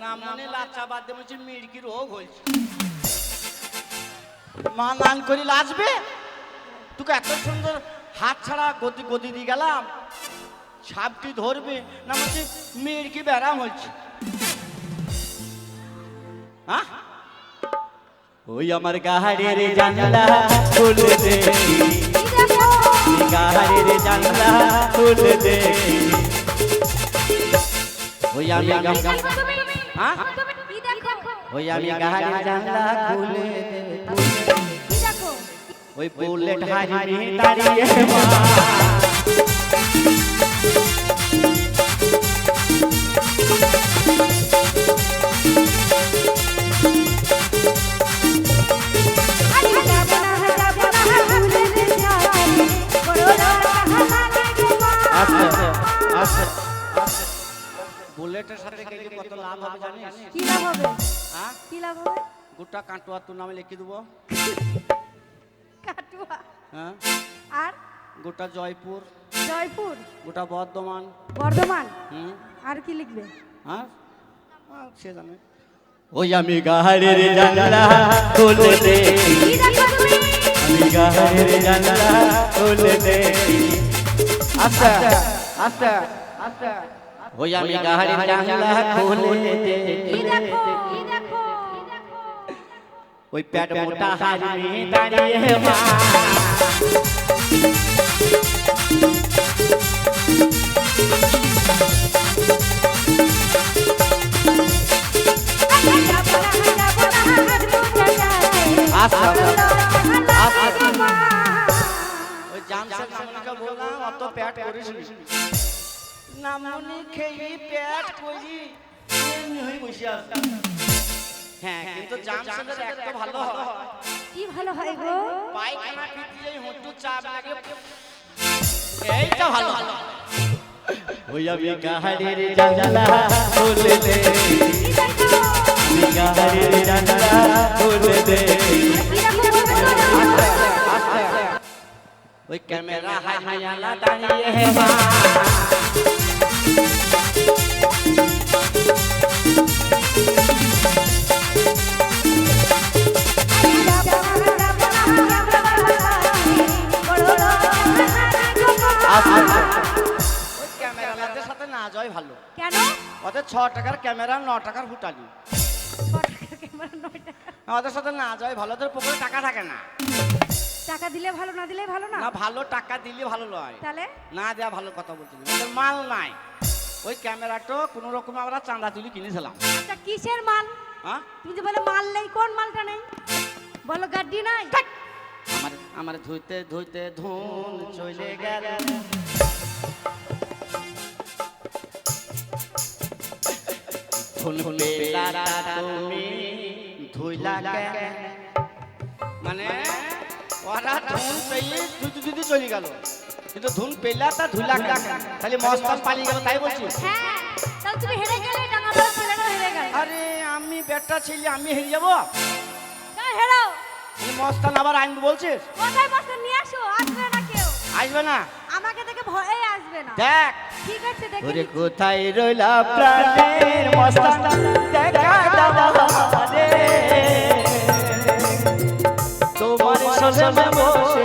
বাদ দিয়ে বলছি মিড়কি রোগ হয়েছে। মা নান করি লাজবে? তোকে এত সুন্দর হাত ছাড়া গদি গদি দিয়ে গেলাম। সাপটি ধরবে না বলছি মিড়কি ব্যারাম হয়েছে। হ্যাঁ ওই আমার গাহাড়ের জানলা খুলে দেখি। গাহাড়ের জানলা খুলে দেখি। ওই আমি হ্যাঁ ওই আমি গাহাড়ের জানলা খুলে দেখি। ওই বুলেট হারিয়ে দাঁড়িয়ে মা। বুলেটের সাথে গেলে কত লাভ হবে জানিস? কি লাভ হবে? হ্যাঁ? কি লাভ হবে? গোটা কাটোয়া তোর নামে লিখে দেবো। কাটুয়া? হ্যাঁ? আর? গোটা জয়পুর। জয়পুর? গোটা বর্ধমান। বর্ধমান? হুম? আর কি লিখবে? হ্যাঁ সে জানে। ওই আমি গাহাড়ের জানলা খুলে তুমি? আমি গাহাড়ের জানলা খুলে দেখি আচ্ছা আচ্ছা আচ্ছা। ওই আমি গাহাড়ের জানলা খুলে দেখো ওই পেট মোটা হারিয়ে দাঁড়িয়ে মা। আচ্ছা জামশেদ নামনিকে বললাম অত পেট করিস। নামনি খেয়ে পেট করি। বসে আছে। হ্যাঁ কিন্তু জামশেদের একটা ভালো হয়। কি ভালো হয় গো? পায়খানা পিটলেই হুঁটু চাপ লাগে। এইটা ভালো ওই আমি গাহাড়ির জানলা খুলে দে। আমি গাহাড়ির জানলা খুলে দে। ওই ক্যামেরা হাই হায়ালা দাঁড়িয়ে হে মা। যাওয়াই ভালো। কেন? ওদের ছ টাকার ক্যামেরা ন টাকার ফুটালি ওদের সাথে না যাওয়াই ভালো ওদের পুকুরে টাকা থাকে না। টাকা দিলে ভালো না দিলে ভালো না? না ভালো টাকা দিলে ভালো নয়। তাহলে? না দেওয়া ভালো কথা বলছি মাল নাই। ওই ক্যামেরাটা কোনো রকম আমরা চাঁদা তুলি কিনেছিলাম। আচ্ছা কিসের মাল? হ্যাঁ? তুমি যে বলে মাল নেই কোন মালটা নেই? বলো গাড্ডি নাই? আমার আমার ধুইতে ধুইতে ধুন চলে গেল। ধুন পেলাটা তুমি ধুইলা কেন? মানে ওরা ধুন পেয়ে ধুইতে ধুইতে চলে গেল। কিন্তু ধুন পেলাটা ধুইলা কেন তাহলে মস্তান পালিয়ে গেল তাই বলছি? হ্যাঁ তাহলে তুমি হেরে গেলে টাঙ্গাপাড়া ছেলেটাও হেরে গেল। আরে আমি বেটা ছেলে আমি হেরে যাব? তা হেরো এই মস্তান আবার আনব বলছিস? কোথায় বসে নিয়ে আসো আসবে না কেউ। আসবে না? আমাকে দেখে ভয়ে আসবে না। দেখ। ঠিক আছে দেখে ওরে কোথায় রইলা প্রাণের মস্তান দেখা যাবারে তোমার সজনে বসে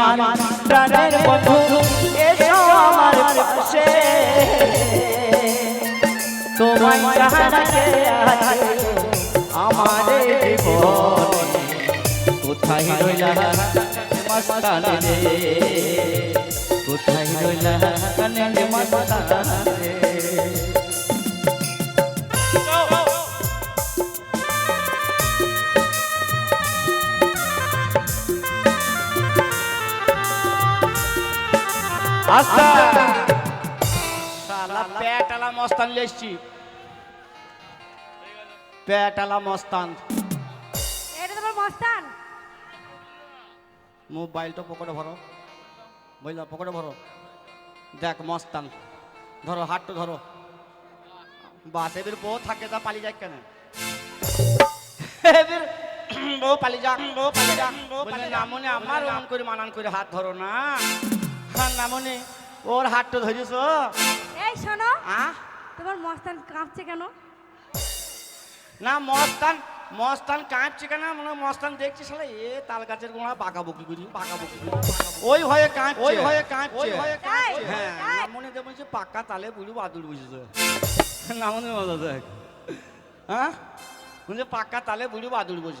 আমার প্রাণের বন্ধু, এসো আমার পাশে। তোমায় আছে আমার জীবনে। কোথায় রইলা মস্তানে রে? কোথায় রইলা কানে মস্তানে আচ্ছা। শালা পেটালা মস্তান লেসছি পেটালা মস্তান। এটা তোমার মস্তান? মোবাইলটা পকেটে ভরো। বুঝলা পকেটে ভরো। দেখ মস্তান ধরো হাতটা ধরো। বাস এবার বউ থাকে তা পালিয়ে যাক কেন? এবার বউ পালিয়ে যাক বউ পালিয়ে যাক বলে নামনে আমার নাম করে মানান করে হাত ধরো না। নামনে ওর হাতটা ধরেছ? এই শোনো তোমার মস্তান কাঁপছে কেন? না মস্তান মস্তান কাঁপছে কেন? মানে মস্তান দেখছি শালা এ তাল গাছের গোড়া বাঁকা বকি করি বাঁকা বকি করি ওই হয়ে কাঁপছে। ওই হয়ে কাঁপছে। ওই হয়ে কাঁপছে। হ্যাঁ তাই? না মনে দেব যে পাক্কা তালে বুড়ি বাদুড় বুঝেছে। দেখ। হ্যাঁ? বলছে পাক্কা তালে বুড়ি বাদুড় বুঝে।